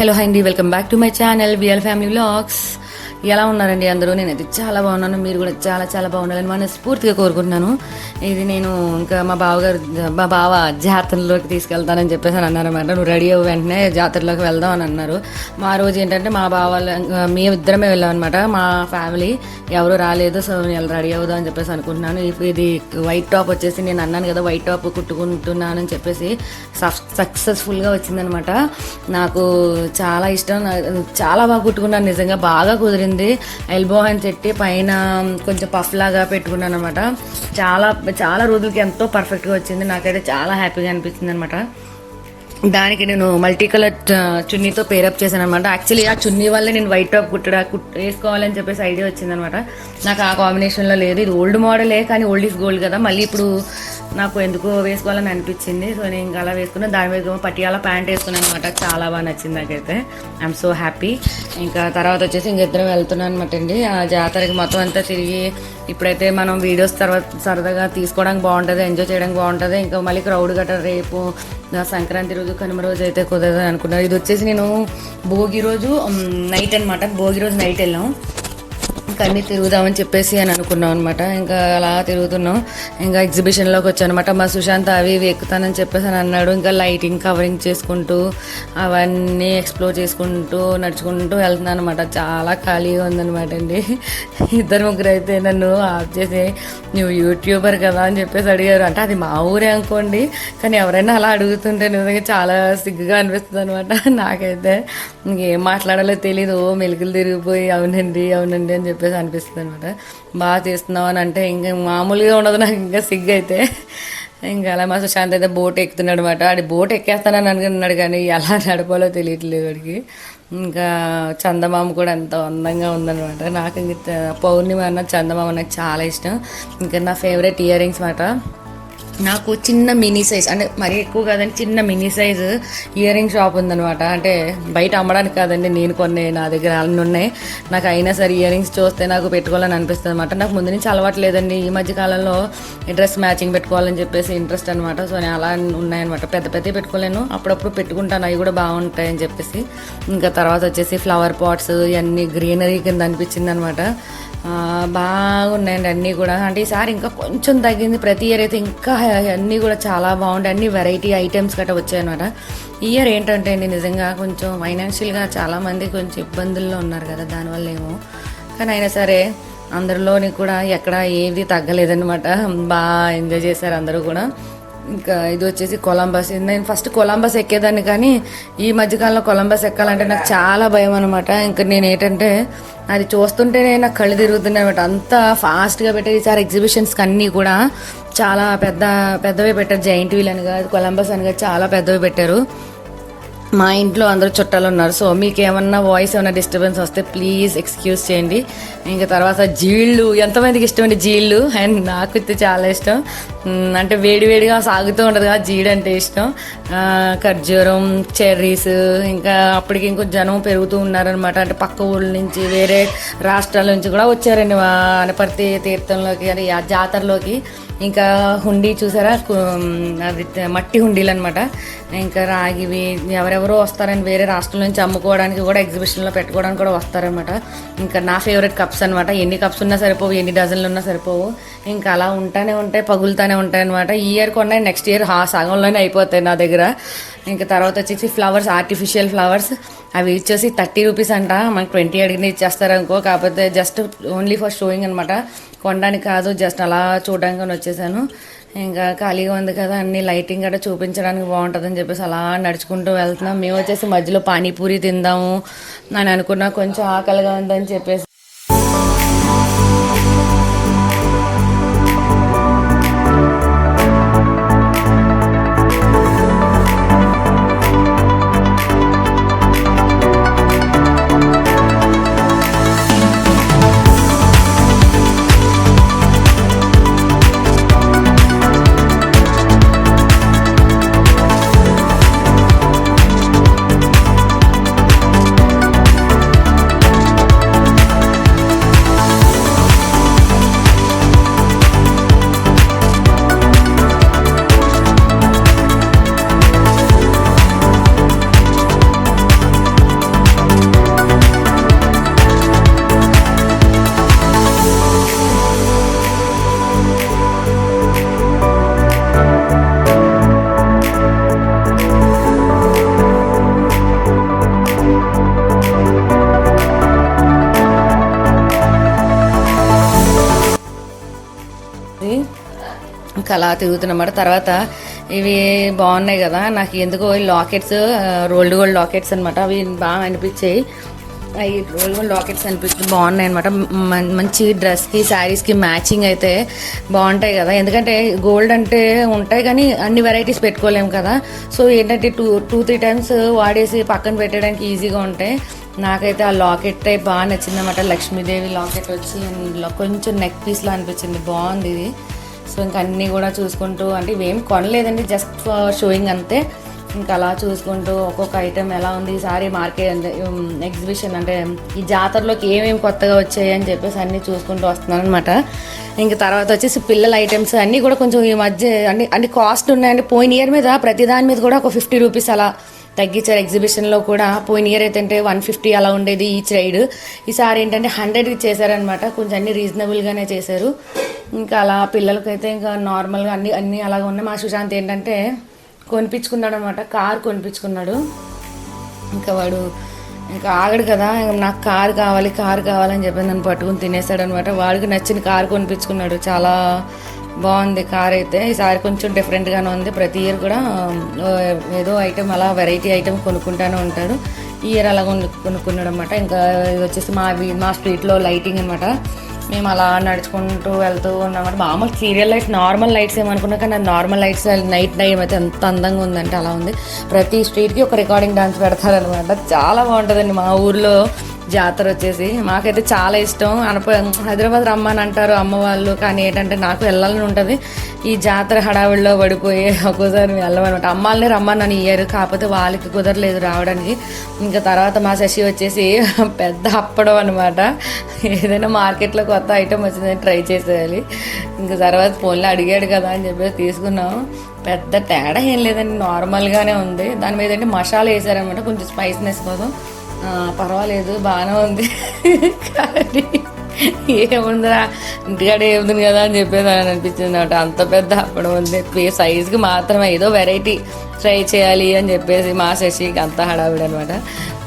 Hello hi అండి welcome back to my channel VL family vlogs ఎలా ఉన్నారండి అందరూ? నేనైతే చాలా బాగున్నాను. మీరు కూడా చాలా చాలా బాగుండాలని మనస్ఫూర్తిగా కోరుకుంటున్నాను. ఇది నేను ఇంకా మా బావగారు మా బావ జాతరలోకి తీసుకెళ్తానని చెప్పేసి అని అన్నారన్నమాట నువ్వు రెడీ అవ్వ వెంటనే జాతరలోకి వెళ్దాం అని అన్నారు. మా రోజు ఏంటంటే మా బావ వాళ్ళ- మేము ఇద్దరమే వెళ్ళాం అనమాట మా ఫ్యామిలీ ఎవరు రాలేదు సో నేను రెడీ అవుదాం అని చెప్పేసి అనుకుంటున్నాను. ఇది వైట్ టాప్ వచ్చేసి నేను అన్నాను కదా వైట్ టాప్ కుట్టుకుంటున్నానని చెప్పేసి సక్సెస్ఫుల్గా వచ్చిందనమాట నాకు చాలా ఇష్టం. చాలా బాగా కుట్టుకున్నాను. నిజంగా బాగా కుదిరింది. ఎల్బో అని పెట్టి పైన కొంచెం పఫ్ లాగా పెట్టుకున్నాను అనమాట చాలా చాలా రోజులకి ఎంతో పర్ఫెక్ట్గా వచ్చింది. నాకైతే చాలా హ్యాపీగా అనిపించింది అనమాట దానికి నేను మల్టీ కలర్ చున్నీతో పేరప్ చేశాను అనమాట యాక్చువల్లీ ఆ చున్నీ వల్ల నేను వైట్ టాప్ కుట్టడా కుట్ వేసుకోవాలని చెప్పేసి ఐడియా వచ్చిందనమాట నాకు ఆ కాంబినేషన్లో లేదు. ఇది ఓల్డ్ మోడలే కానీ ఓల్డ్ ఈజ్ గోల్డ్ కదా. మళ్ళీ ఇప్పుడు నాకు ఎందుకో వేసుకోవాలని అనిపించింది. సో నేను ఇంకా అలా వేసుకున్నాను దాని మీద పటియాల ప్యాంట్ వేసుకున్నాను అనమాట చాలా బాగా నచ్చింది నాకైతే. ఐఎమ్ సో హ్యాపీ ఇంకా తర్వాత వచ్చేసి ఇంక ఇద్దరం వెళ్తున్నాను అనమాట అండి. ఆ జాతరకి మొత్తం అంతా తిరిగి ఇప్పుడైతే మనం వీడియోస్ తర్వాత సరదాగా తీసుకోవడానికి బాగుంటుంది ఎంజాయ్ చేయడానికి బాగుంటుంది. ఇంకా మళ్ళీ క్రౌడ్ గట్రా రేపు నా సంక్రాంతి రోజు కనుమ రోజు అయితే కుదరదని అనుకున్నాను ఇది వచ్చేసి నేను భోగి రోజు నైట్ అనమాట భోగి రోజు నైట్ వెళ్ళాం. ఇంకా అన్నీ తిరుగుదామని చెప్పేసి అని అనుకున్నాం అనమాట ఇంకా అలా తిరుగుతున్నాం. ఇంకా ఎగ్జిబిషన్లోకి వచ్చానమాట మా సుశాంత్ అవి ఇవి ఎక్కుతానని చెప్పేసి అని అన్నాడు. ఇంకా లైటింగ్ కవరింగ్ చేసుకుంటూ అవన్నీ ఎక్స్ప్లోర్ చేసుకుంటూ నడుచుకుంటూ వెళ్తున్నాను అనమాట చాలా ఖాళీగా ఉందనమాట అండి. ఇద్దరు ముగ్గురు అయితే నన్ను ఆఫ్ చేసి నువ్వు యూట్యూబర్ కదా అని చెప్పేసి అడిగారు. అంటే అది మా ఊరే అనుకోండి. కానీ ఎవరైనా అలా అడుగుతుంటే నిజంగా చాలా సిగ్గుగా అనిపిస్తుంది అనమాట నాకైతే ఇంకేం మాట్లాడాలో తెలీదు. మెలుకులు తిరిగిపోయి అవునండి అవునండి అని చెప్పి చెప్పేసి అనిపిస్తుంది అనమాట బాగా చేస్తున్నావు అని అంటే ఇంకా మామూలుగా ఉండదు నాకు ఇంకా సిగ్గు అయితే ఇంకా అలా మా సుశాంత్ అయితే బోట్ ఎక్కుతున్నాడు అనమాట ఆడి బోట్ ఎక్కేస్తానని అనుకున్నాడు కానీ ఎలా నడపాలో తెలియట్లేదు వాడికి. ఇంకా చందమామ కూడా ఎంతో అందంగా ఉందన్నమాట. నాకు ఇంక పౌర్ణిమ అన్న చందమామ నాకు చాలా ఇష్టం. ఇంకా నా ఫేవరెట్ ఇయర్ రింగ్స్ మాట నాకు చిన్న మినీ సైజ్ అంటే మరీ ఎక్కువ కాదండి చిన్న mini size earring shop ఉందనమాట అంటే బయట అమ్మడానికి కాదండి నేను కొన్ని నా దగ్గర అన్నీ ఉన్నాయి. నాకు అయినా సరే ఇయర్ రింగ్స్ చూస్తే నాకు పెట్టుకోవాలని అనిపిస్తుంది అనమాట నాకు ముందు నుంచి అలవాటు లేదండి. ఈ మధ్య కాలంలో డ్రెస్ మ్యాచింగ్ పెట్టుకోవాలని చెప్పేసి ఇంట్రెస్ట్ అనమాట సో నేను అలా ఉన్నాయన్నమాట. పెద్ద పెద్దవి పెట్టుకోలేను. అప్పుడప్పుడు పెట్టుకుంటాను. అవి కూడా బాగుంటాయని చెప్పేసి. ఇంకా తర్వాత వచ్చేసి ఫ్లవర్ పాట్స్ ఇవన్నీ గ్రీనరీ కింద అనిపించింది అనమాట బాగున్నాయండి అన్నీ కూడా. అంటే ఈసారి ఇంకా కొంచెం తగ్గింది. ప్రతి ఇయర్ అయితే ఇంకా అన్నీ కూడా చాలా బాగుంటాయి. అన్ని వెరైటీ ఐటమ్స్ గట్రా వచ్చాయన్నమాట. ఇయర్ ఏంటంటే అండి నిజంగా కొంచెం ఫైనాన్షియల్గా చాలామంది కొంచెం ఇబ్బందుల్లో ఉన్నారు కదా దానివల్ల ఏమో కానీ అయినా సరే అందరిలోని కూడా ఎక్కడ ఏది తగ్గలేదన్నమాట. బాగా ఎంజాయ్ చేశారు అందరూ కూడా. ఇంకా ఇది వచ్చేసి కొలంబస్ నేను ఫస్ట్ కొలంబస్ ఎక్కేదాన్ని కానీ ఈ మధ్యకాలంలో కొలంబస్ ఎక్కాలంటే నాకు చాలా భయం అనమాట ఇంకా నేను ఏంటంటే అది చూస్తుంటేనే నాకు కళ్ళు తిరుగుతున్నాయి అంత ఫాస్ట్గా పెట్టారు. ఈసారి ఎగ్జిబిషన్స్కి అన్నీ కూడా చాలా పెద్ద పెద్దవి పెట్టారు. జైంట్ వీల్ అని కాదు కొలంబస్ అని కాదు చాలా పెద్దవి పెట్టారు. మా ఇంట్లో అందరూ చుట్టాలు ఉన్నారు. సో మీకు ఏమన్నా వాయిస్ ఏమైనా డిస్టర్బెన్స్ వస్తే ప్లీజ్ ఎక్స్క్యూజ్ చేయండి. ఇంకా తర్వాత జీళ్ళు ఎంతమందికి ఇష్టం అండి జీళ్ళు? అండ్ నాకు అయితే చాలా ఇష్టం. అంటే వేడివేడిగా సాగుతూ ఉంటుంది కదా జీడి అంటే ఇష్టం. ఖర్జూరం చెర్రీస్ ఇంకా అప్పటికి ఇంకో జనం పెరుగుతూ ఉన్నారనమాట అంటే పక్క ఊళ్ళ నుంచి వేరే రాష్ట్రాల నుంచి కూడా వచ్చారండి అనపర్తి తీర్థంలోకి అని ఆ జాతరలోకి. ఇంకా హుండీ చూసారా? అది మట్టి హుండీలు అనమాట ఇంకా రాగివి ఎవరెవరో వస్తారని వేరే రాష్ట్రం నుంచి అమ్ముకోవడానికి కూడా ఎగ్జిబిషన్లో పెట్టుకోవడానికి కూడా వస్తారనమాట ఇంకా నా ఫేవరెట్ కప్స్ అనమాట ఎన్ని కప్స్ ఉన్నా సరిపోవు ఎన్ని డజన్లు ఉన్నా సరిపోవు. ఇంకా అలా ఉంటానే ఉంటాయి పగులుతానే ఉంటాయి అనమాట ఈ ఇయర్ కొన్నాయి నెక్స్ట్ ఇయర్ హా సగంలోనే అయిపోతాయి నా దగ్గర. ఇంకా తర్వాత వచ్చేసి ఫ్లవర్స్ ఆర్టిఫిషియల్ ఫ్లవర్స్ అవి ఇచ్చేసి థర్టీ రూపీస్ అంట. మనకి ట్వంటీ అడిగిన ఇచ్చేస్తారు అనుకో. కాకపోతే జస్ట్ ఓన్లీ ఫర్ షోయింగ్ అనమాట కొనడానికి కాదు జస్ట్ అలా చూడడానికి వచ్చేసాను. ఇంకా ఖాళీగా ఉంది కదా అన్ని లైటింగ్ గట్రా చూపించడానికి బాగుంటుందని చెప్పేసి అలా నడుచుకుంటూ వెళ్తున్నాం. మేము వచ్చేసి మధ్యలో పానీపూరి తిందాము అని అనుకున్నా. కొంచెం ఆకలిగా ఉందని చెప్పేసి అలా తిరుగుతున్నమాట. తర్వాత ఇవి బాగున్నాయి కదా నాకు ఎందుకో లాకెట్స్ రోల్డ్ గోల్డ్ లాకెట్స్ అనమాట అవి బాగా అనిపించాయి. అవి రోల్డ్ గోల్డ్ లాకెట్స్ అనిపిస్తుంది బాగున్నాయి అనమాట మంచి డ్రెస్కి శారీస్కి మ్యాచింగ్ అయితే బాగుంటాయి కదా. ఎందుకంటే గోల్డ్ అంటే ఉంటాయి కానీ అన్ని వెరైటీస్ పెట్టుకోలేము కదా. సో ఏంటంటే టూ టూ త్రీ టైమ్స్ వాడేసి పక్కన పెట్టడానికి ఈజీగా ఉంటాయి. నాకైతే ఆ లాకెట్ టైప్ బాగా నచ్చిందన్నమాట. లక్ష్మీదేవి లాకెట్ వచ్చి కొంచెం నెక్ పీస్లో అనిపించింది. బాగుంది ఇది. సో ఇంకా అన్నీ కూడా చూసుకుంటూ అంటే ఇవేం కొనలేదండి జస్ట్ ఫర్ షోయింగ్ అంతే. ఇంకా అలా చూసుకుంటూ ఒక్కొక్క ఐటెం ఎలా ఉంది ఈసారి మార్కెట్ అంటే ఎగ్జిబిషన్ అంటే ఈ జాతరలోకి ఏమేమి కొత్తగా వచ్చాయి అని చెప్పేసి అన్నీ చూసుకుంటూ వస్తున్నాను అనమాట ఇంకా తర్వాత వచ్చేసి పిల్లల ఐటమ్స్ అన్నీ కూడా కొంచెం ఈ మధ్య అన్ని అన్ని కాస్ట్ ఉన్నాయండి. పోయిన ఇయర్ మీద ప్రతి దాని మీద కూడా ఒక ఫిఫ్టీ రూపీస్ అలా తగ్గించారు ఎగ్జిబిషన్లో కూడా. పోయిన ఇయర్ అయితే వన్ ఫిఫ్టీ అలా ఉండేది ఈచ్ రైడ్ ఈసారి ఏంటంటే హండ్రెడ్కి చేశారనమాట కొంచెం అన్ని రీజనబుల్గానే చేశారు. ఇంకా అలా పిల్లలకైతే ఇంకా నార్మల్గా అన్ని అన్ని అలాగ ఉన్నాయి. మా సుశాంత్ ఏంటంటే కొనిపించుకున్నాడు అనమాట కార్ కొనిపించుకున్నాడు. ఇంకా వాడు ఇంకా ఆగడు కదా. ఇంకా నాకు కారు కావాలి కారు కావాలని చెప్పి నన్ను పట్టుకుని తినేసాడు అనమాట వాడికి నచ్చిన కారు కొనిపించుకున్నాడు. చాలా బాగుంది కార్ అయితే. ఈసారి కొంచెం డిఫరెంట్గానే ఉంది. ప్రతి ఇయర్ కూడా ఏదో ఐటెం అలా వెరైటీ ఐటెం కొనుక్కుంటానే ఉంటాడు. ఈ ఇయర్ అలా కొను కొనుక్కున్నాడు అనమాట ఇంకా ఇది వచ్చేసి మా మా స్ట్రీట్లో లైటింగ్ అనమాట మేము అలా నడుచుకుంటూ వెళ్తూ ఉన్నాం మామూలు సీరియల్ లైఫ్ నార్మల్ లైట్స్ ఏమనుకున్నా కానీ నార్మల్ లైట్స్ నైట్ టైం అయితే ఎంత అందంగా ఉందంటే అలా ఉంది. ప్రతి స్ట్రీట్కి ఒక రికార్డింగ్ డాన్స్ పెడతారనమాట చాలా బాగుంటుందండి మా ఊర్లో. జాతర వచ్చేసి. మాకైతే చాలా ఇష్టం. అనప హైదరాబాద్ రమ్మని అంటారు అమ్మ వాళ్ళు. కానీ ఏంటంటే నాకు వెళ్ళాలని ఉంటుంది. ఈ జాతర హడావిడిలో పడిపోయి ఒక్కోసారి వెళ్ళమనమాట అమ్మాలని రమ్మని నన్ను ఇయ్యారు. కాకపోతే వాళ్ళకి కుదరలేదు రావడానికి. ఇంకా తర్వాత మా శశి వచ్చేసి పెద్ద అప్పడం అనమాట ఏదైనా మార్కెట్లో కొత్త ఐటెం వచ్చిందని ట్రై చేసేయాలి. ఇంకా తర్వాత ఫోన్లో అడిగాడు కదా అని చెప్పేసి తీసుకున్నాం. పెద్ద తేడా ఏం లేదండి. నార్మల్గానే ఉంది. దాని మీద ఏంటి మసాలా వేసారనమాట కొంచెం స్పైస్నెస్ కోసం. పర్వాలేదు బాగానే ఉంది. కానీ ఏముందిరా? ఇంటికాడ ఏముంది కదా అని చెప్పేసి అని అనిపించింది అనమాట అంత పెద్ద అప్పడం ఉంది. సైజ్కి సైజుకి మాత్రమే ఏదో వెరైటీ ట్రై చేయాలి అని చెప్పేసి మా శశికి అంత హడావిడి అనమాట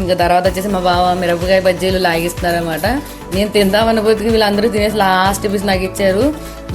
ఇంకా తర్వాత వచ్చేసి మా బావ మిరపకాయ బజ్జీలు లాగిస్తున్నారనమాట నేను తిందామన్న బతికి వీళ్ళందరూ తినేసి లాస్ట్ పీస్ నాకు ఇచ్చారు.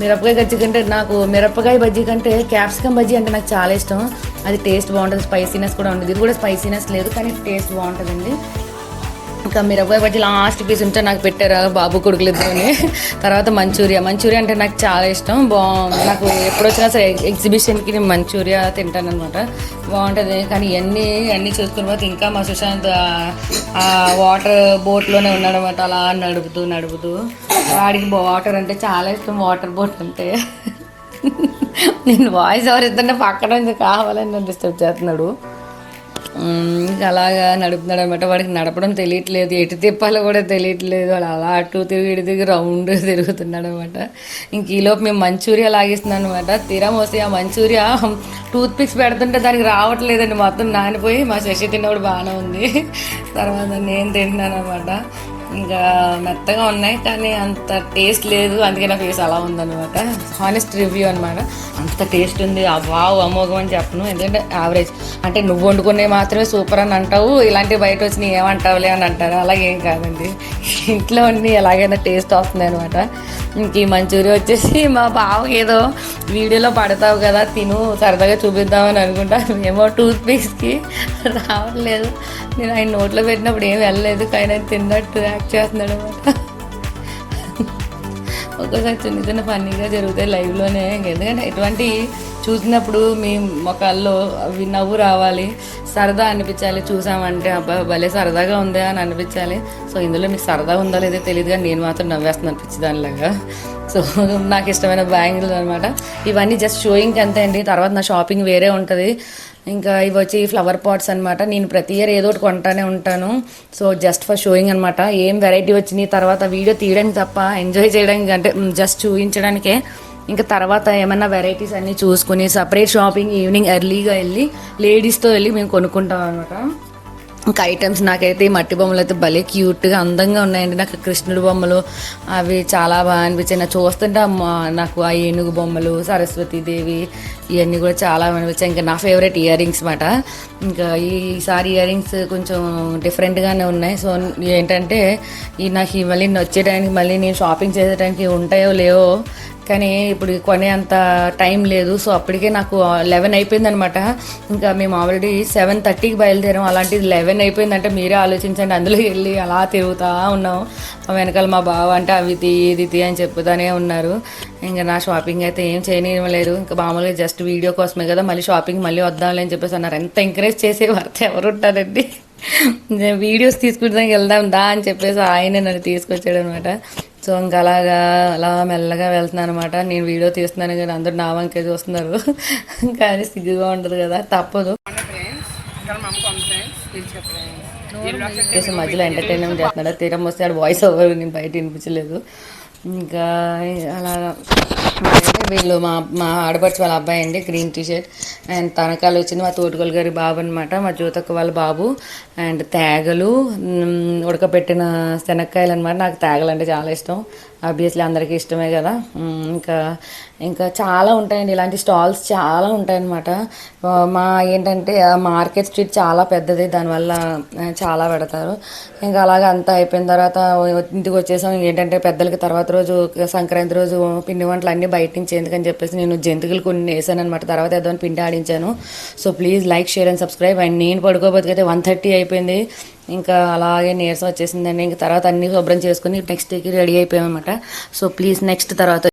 మిరపకాయ బజ్జీ కంటే నాకు మిరపకాయ బజ్జీ కంటే క్యాప్సికమ్ బజ్జీ అంటే నాకు చాలా ఇష్టం. అది టేస్ట్ బాగుంటుంది. స్పైసీనెస్ కూడా ఉంటుంది ఇది కూడా స్పైసీనెస్ లేదు కానీ టేస్ట్ బాగుంటుందండి. ఇంకా మిరపకాయ బట్టి లాస్ట్ పీస్ ఉంటే నాకు పెట్టారు? బాబు కొడుకులు ఇద్దరుని. తర్వాత మంచూరియా. మంచూరియా అంటే నాకు చాలా ఇష్టం. బాగుంది నాకు ఎప్పుడు వచ్చినా సరే ఎగ్జిబిషన్కి నేను మంచూరియా తింటాను అనమాట బాగుంటుంది. కానీ ఇవన్నీ అన్నీ చూసుకున్న తర్వాత ఇంకా మా సుశాంత్ ఆ- వాటర్ బోట్లోనే ఉన్నాడు అనమాట అలా నడుపుతూ నడుపుతూ. వాడికి వాటర్ అంటే చాలా ఇష్టం. వాటర్ బోట్ అంటే. నేను వాయిస్ ఎవరు ఇద్దంటే పక్కన కావాలని నన్ను డిస్టర్బ్ చేస్తున్నాడు. అలాగా నడుపుతున్నాడు అనమాట. వాడికి నడపడం తెలియట్లేదు ఎటు తిప్పాలో కూడా తెలియట్లేదు. వాడు అలా అటు తిరిగి ఇటు తిరిగి రౌండ్ తిరుగుతున్నాడు అనమాట. ఇంక ఈలోపు మేము మంచూరియా లాగిస్తున్నాను అనమాట. తీరా మోసి ఆ మంచూరియా టూత్ పిక్స్ పెడుతుంటే దానికి రావట్లేదండి. మొత్తం నానిపోయి మా శశి తిన్నప్పుడు బాగానే ఉంది. తర్వాత నేను తింటున్నాను అనమాట. ఇంకా మెత్తగా ఉన్నాయి కానీ అంత టేస్ట్ లేదు. అందుకే నా ఫేస్ అలా ఉందన్నమాట. హానెస్ట్ రివ్యూ అనమాట అంత టేస్ట్ ఉంది. వావ్ అమోఘం అని చెప్పను. ఎందుకంటే యావరేజ్ అంటే నువ్వు వండుకునే మాత్రమే సూపర్ అని అంటావు. ఇలాంటివి బయట వచ్చి నీ ఏమంటావులే అని అంటారు. అలాగేం కాదండి. ఇంట్లో ఉండి ఎలాగైనా టేస్ట్ వస్తుంది అనమాట ఇంక ఈ మంచూరియా వచ్చేసి మా బావకి ఏదో వీడియోలో పడతావు కదా తిను సరదాగా చూపిద్దామని అనుకుంటా ఏమో టూత్ పేస్ట్కి రావట్లేదు. నేను ఆయన నోట్లో పెట్టినప్పుడు ఏం వెళ్ళలేదు కానీ ఆయన తిన్నట్టు యాక్ట్ చేస్తున్నాడు అనమాట ఒక్కోసారి చిన్న చిన్న ఫన్నీగా జరుగుతాయి లైవ్లోనే ఎందుకంటే ఎటువంటి చూసినప్పుడు మీ ముఖాల్లో అవి నవ్వు రావాలి సరదా అనిపించాలి. చూసామంటే అబ్బా భలే సరదాగా ఉందా అని అనిపించాలి. సో ఇందులో మీకు సరదా ఉందా లేదో తెలియదు కానీ నేను మాత్రం నవ్వేస్తున్నాను అనిపించి దానిలాగా. సో నాకు ఇష్టమైన బ్యాంగిల్స్ అనమాట ఇవన్నీ జస్ట్ షోయింగ్ అంతే అండి. తర్వాత నా షాపింగ్ వేరే ఉంటుంది. ఇంకా ఇవి వచ్చి ఫ్లవర్ పాట్స్ అనమాట నేను ప్రతి ఇయర్ ఏదో ఒకటి కొంటానే ఉంటాను. సో జస్ట్ ఫర్ షోయింగ్ అనమాట ఏం వెరైటీ వచ్చినాయి? తర్వాత వీడియో తీయడానికి తప్ప ఎంజాయ్ చేయడానికి అంటే జస్ట్ చూపించడానికే ఇంకా తర్వాత ఏమన్నా వెరైటీస్ అన్నీ చూసుకుని సపరేట్ షాపింగ్ ఈవినింగ్ ఎర్లీగా వెళ్ళి లేడీస్తో వెళ్ళి మేము కొనుక్కుంటాం అనమాట ఇంకా ఐటమ్స్ నాకైతే ఈ మట్టి బొమ్మలు అయితే భలే క్యూట్గా అందంగా ఉన్నాయండి. నాకు కృష్ణుడి బొమ్మలు అవి చాలా బాగా అనిపించాయి. నాకు చూస్తుంటే నాకు ఆ ఏనుగు బొమ్మలు సరస్వతీదేవి ఇవన్నీ కూడా చాలా అనిపించాయి. ఇంకా నా ఫేవరెట్ ఇయర్ రింగ్స్ మాట. ఇంకా ఈసారి ఇయర్ రింగ్స్ కొంచెం డిఫరెంట్గానే ఉన్నాయి. సో ఏంటంటే ఈ నాకు మళ్ళీ వచ్చే టైంకి మళ్ళీ నేను షాపింగ్ చేసేటానికి ఉంటాయో లేవో కానీ ఇప్పుడు కొనే అంత టైం లేదు. సో అప్పటికే నాకు లెవెన్ అయిపోయింది అనమాట ఇంకా మేము ఆల్రెడీ సెవెన్ థర్టీకి బయలుదేరాం. అలాంటిది లెవెన్ అయిపోయిందంటే మీరే ఆలోచించండి. అందులో వెళ్ళి అలా తిరుగుతూ ఉన్నాం. వెనకాల మా బావ అంటే అవి తీ ఇది తీ అని చెప్పుతానే ఉన్నారు. ఇంకా నా షాపింగ్ అయితే ఏం చేయనివ్వలేదు. ఇంకా మామూలుగా జస్ట్ వీడియో కోసమే కదా. మళ్ళీ షాపింగ్ మళ్ళీ వద్దాంలే అని చెప్పేసి అన్నారు. ఎంత ఎంకరేజ్ చేసే వార్త ఎవరు ఉంటారండి? వీడియోస్ తీసుకుంటానికి వెళ్దాం దా అని చెప్పేసి ఆయనే నన్ను తీసుకొచ్చాడు అనమాట సో ఇంకా అలాగా అలా మెల్లగా వెళ్తున్నాను అనమాట నేను వీడియో తీస్తున్నాను కానీ అందరూ నా వంకే చూస్తున్నారు. కానీ సిగ్గుగా ఉండదు కదా తప్పదు. మధ్యలో ఎంటర్టైన్మెంట్ చేస్తున్నాడు. తీరం వస్తే ఆడు వాయిస్ ఓవర్ నేను బయట వినిపించలేదు. ఇంకా అలాగా. వీళ్ళు మా మా ఆడపడుచు వాళ్ళ అబ్బాయి అండి గ్రీన్ టీ షర్ట్ అండ్ తనకాలు వచ్చింది మా తోటిగోలు గారి బాబు అనమాట మా జ్యోతక్క వాళ్ళ బాబు. అండ్ తేగలు ఉడకబెట్టిన శనక్కాయలు అనమాట నాకు తేగలు అంటే చాలా ఇష్టం. ఆబ్వియస్లీ అందరికీ ఇష్టమే కదా. ఇంకా ఇంకా చాలా ఉంటాయండి. ఇలాంటి స్టాల్స్ చాలా ఉంటాయన్నమాట. మా ఏంటంటే మార్కెట్ స్ట్రీట్ చాలా పెద్దది. దానివల్ల చాలా పెడతారు. ఇంకా అలాగే అంతా అయిపోయిన తర్వాత ఇంటికి వచ్చేసాం. ఏంటంటే పెద్దలకి తర్వాత రోజు సంక్రాంతి రోజు పిండి వంటలు అన్నీ బయట నుంచి ఎందుకని చెప్పేసి నేను జంతికలు కొన్ని వేసాను అనమాట తర్వాత ఏదో పిండి ఆడించాను. So please like share and subscribe. And నేను పడుకోబోతుకైతే వన్ థర్టీ అయిపోయింది. ఇంకా అలాగే నీరసం వచ్చేసిందండి. ఇంకా తర్వాత అన్నీ శుభ్రం చేసుకుని నెక్స్ట్ డేకి రెడీ అయిపోయామన్నమాట. సో ప్లీజ్ నెక్స్ట్ తర్వాత